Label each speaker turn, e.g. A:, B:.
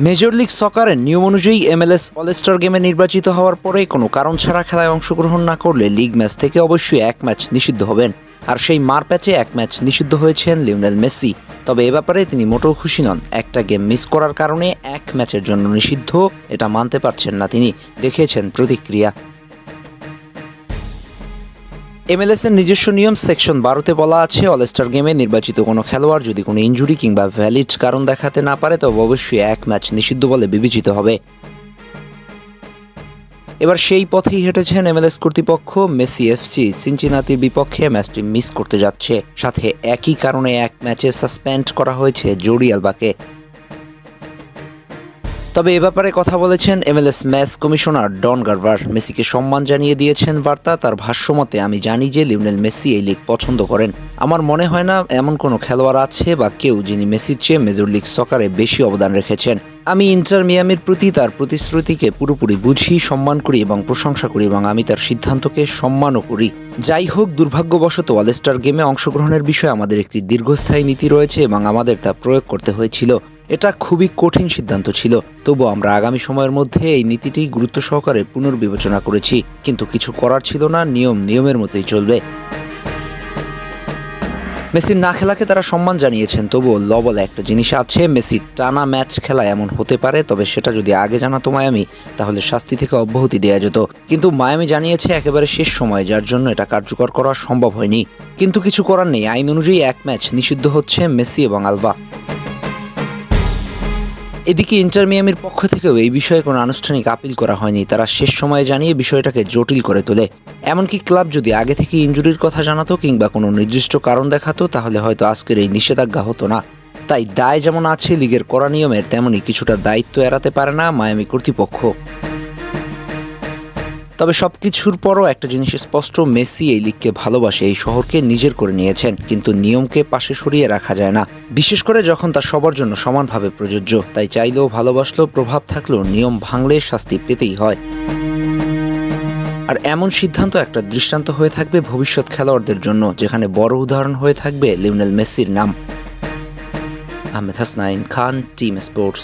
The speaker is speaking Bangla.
A: মেজর লিগ সকারের নিয়ম অনুযায়ী এমএলএস অলস্টার গেমে নির্বাচিত হওয়ার পরে কোনো কারণ ছাড়া খেলায় অংশগ্রহণ না করলে লিগ ম্যাচ থেকে অবশ্যই এক ম্যাচ নিষিদ্ধ হবেন। আর সেই মার প্যাচে এক ম্যাচ নিষিদ্ধ হয়েছেন লিওনেল মেসি। তবে এ ব্যাপারে তিনি মোটেও খুশি নন। একটা গেম মিস করার কারণে এক ম্যাচের জন্য নিষিদ্ধ, এটা মানতে পারছেন না তিনি, দেখিয়েছেন প্রতিক্রিয়া। এমএলএস এর নিজস্ব নিয়ম সেকশন বারোতে বলা আছে অলস্টার গেমে নির্বাচিত কোনো খেলোয়াড় যদি কোনো ইনজুরি কিংবা ভ্যালিড কারণ দেখাতে না পারে, তবে অবশ্যই এক ম্যাচ নিষিদ্ধ বলে বিবেচিত হবে। এবার সেই পথেই হেঁটেছেন এমএলএস কর্তৃপক্ষ। মেসি এফসি সিনচিনাতির বিপক্ষে ম্যাচটি মিস করতে যাচ্ছে। সাথে একই কারণে এক ম্যাচে সাসপেন্ড করা হয়েছে জোরি আলবাকে। তবে এ ব্যাপারে কথা বলেছেন MLS match commissioner Don Garber. মেসিকে সম্মান জানিয়ে দিয়েছেন বার্তা, তার ভাষ্যমতে, আমি জানি যে লিওনেল মেসি এই লিগ পছন্দ করেন। আমার মনে হয় না এমন কোনো খেলোয়াড় আছে বা কেউ যিনি মেসির চেয়ে মেজর লিগ সকারে বেশি অবদান রেখেছেন। আমি ইন্টার মিয়ামির প্রতি তার প্রতিশ্রুতিকে পুরোপুরি বুঝি, সম্মান করি এবং প্রশংসা করি এবং আমি তার সিদ্ধান্তকে সম্মানও করি। যাই হোক, দুর্ভাগ্যবশত অলস্টার গেমে অংশগ্রহণের বিষয়ে আমাদের একটি দীর্ঘস্থায়ী নীতি রয়েছে এবং আমাদের তা প্রয়োগ করতে হয়েছিল। এটা খুবই কঠিন সিদ্ধান্ত ছিল। তবু আমরা আগামী সময়ের মধ্যে এই নীতিটি গুরুত্ব সহকারে পুনর্বিবেচনা করেছি, কিন্তু কিছু করার ছিল না, নিয়ম নিয়মের মতোই চলবে। মেসির না খেলাকে তারা সম্মান জানিয়েছেন, তবুও ল বলে একটা জিনিস আছে মেসির টানা ম্যাচ খেলা এমন হতে পারে, তবে সেটা যদি আগে জানাতো মায়ামি, তাহলে শাস্তি থেকে অব্যাহতি দেওয়া যেত। কিন্তু মায়ামি জানিয়েছে একেবারে শেষ সময়, যার জন্য এটা কার্যকর করা সম্ভব হয়নি। কিন্তু কিছু করার নেই, আইন অনুযায়ী এক ম্যাচ নিষিদ্ধ হচ্ছে মেসি এবং আলভা। এদিকে ইন্টার মিয়ামির পক্ষ থেকেও এই বিষয়ে কোনো আনুষ্ঠানিক আপিল করা হয়নি। তারা শেষ সময়ে জানিয়ে বিষয়টাকে জটিল করে তোলে। এমনকি ক্লাব যদি আগে থেকে ইঞ্জুরির কথা জানাতো কিংবা কোনো নির্দিষ্ট কারণ দেখাতো, তাহলে হয়তো আজকের এই নিষেধাজ্ঞা হতো না। তাই দায় যেমন আছে, লিগের করা নিয়মের তেমনই কিছুটা দায়িত্ব এড়াতে পারে না মায়ামি কর্তৃপক্ষ। তবে সব কিছুর পরও একটা জিনিস স্পষ্ট, মেসি এই লিগকে ভালোবাসে, এই শহরকে নিজের করে নিয়েছেন, কিন্তু নিয়মকে পাশে সরিয়ে রাখা যায় না। বিশেষ করে যখন তা সবার জন্য সমানভাবে প্রযোজ্য, তাই চাইলেও ভালোবাসলেও প্রভাব থাকলেও নিয়ম ভাঙলে শাস্তি পেতেই হয়। আর এমন সিদ্ধান্ত একটা দৃষ্টান্ত হয়ে থাকবে ভবিষ্যৎ খেলোয়াড়দের জন্য, যেখানে বড় উদাহরণ হয়ে থাকবে লিওনেল মেসির নাম। Ahmed Hasnain Khan, team sports.